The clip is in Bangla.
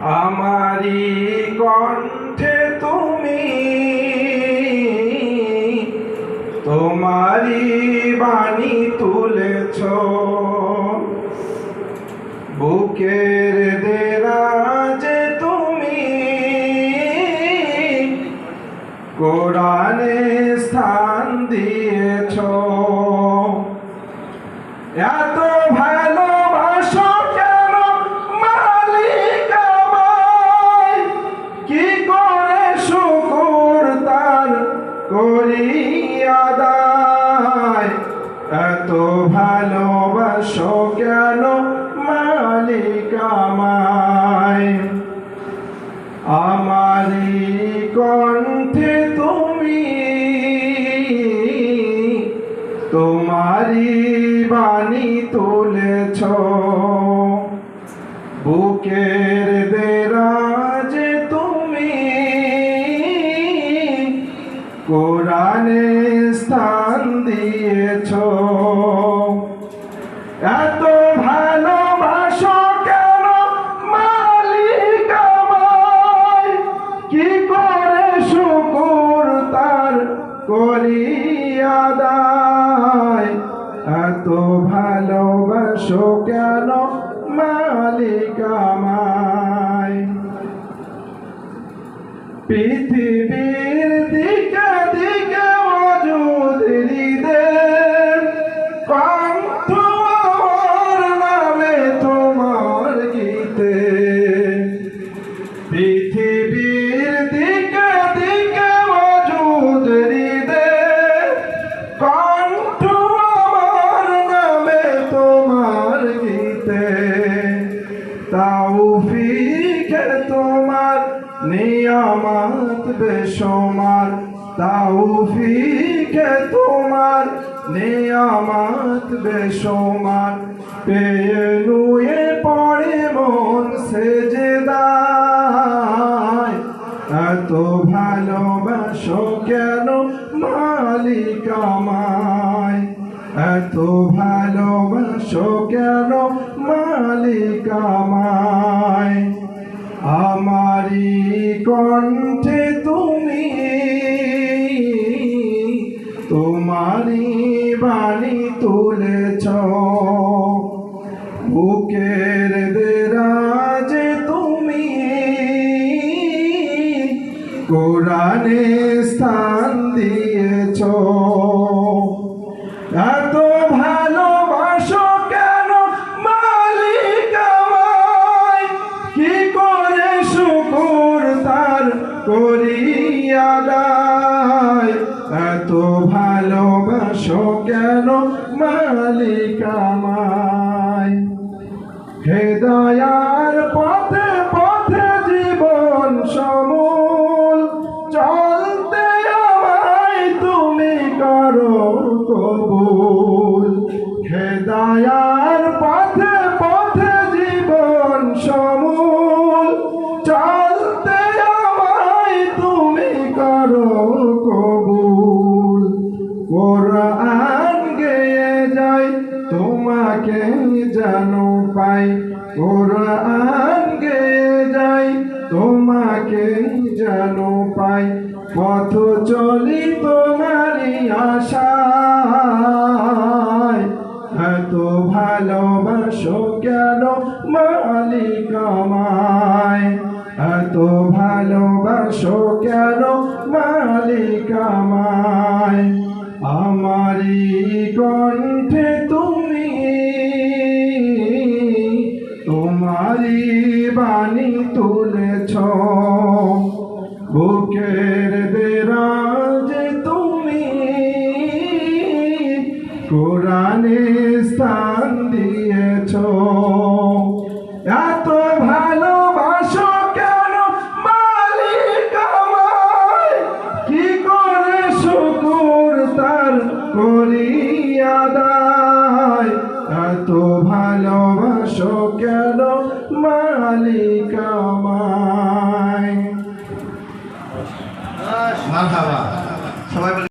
আমারি কণ্ঠে তুমি তোমারি বাণী তুলেছ। বুকের দেরাজে তুমি কোরআনে স্থান দিয়েছ। এত আদায়। এত ভালোবাসো কেন মালিক আমায়? আমারি কণ্ঠে তুমি তোমারি বাণী তুলেছ। কোরআনে স্থান দিয়েছ। এত ভালোবাসো কেন করে এত ভালোবাসো কেন মালিক আমায় পৃথিবীর নিয়ামত বেশমার তাওফিকে তোমার। নিয়ামত বেশমার পেয়ে নুয়ে পড়ে মন সেজদায়। এত ভালোবাসো কেন মালিক আমায়? এত ভালোবাসো কেন মালিক আমায়? আমারি কণ্ঠে তুমি তোমারি বাণী তুলেছ। বুকের দেরাজে তুমি কোরআনে স্থান দিয়েছ। তার দায়। এত ভালোবাসো কেন মালিক আমায়? হেদয়ার পথে তোমাকে জানো পাই কোরআন গেয়ে যাই, তোমাকে জানো পাই, পথ চলি তোমারই আশায়। এত ভালোবাসো কেন মালিক আমায়? এত ভালোবাসো কেন তুলেছ। বুকের দেরাজে তুমি কোরআনে স্থান দিয়েছ। মালিক আমায়। মারহাবা। সবাই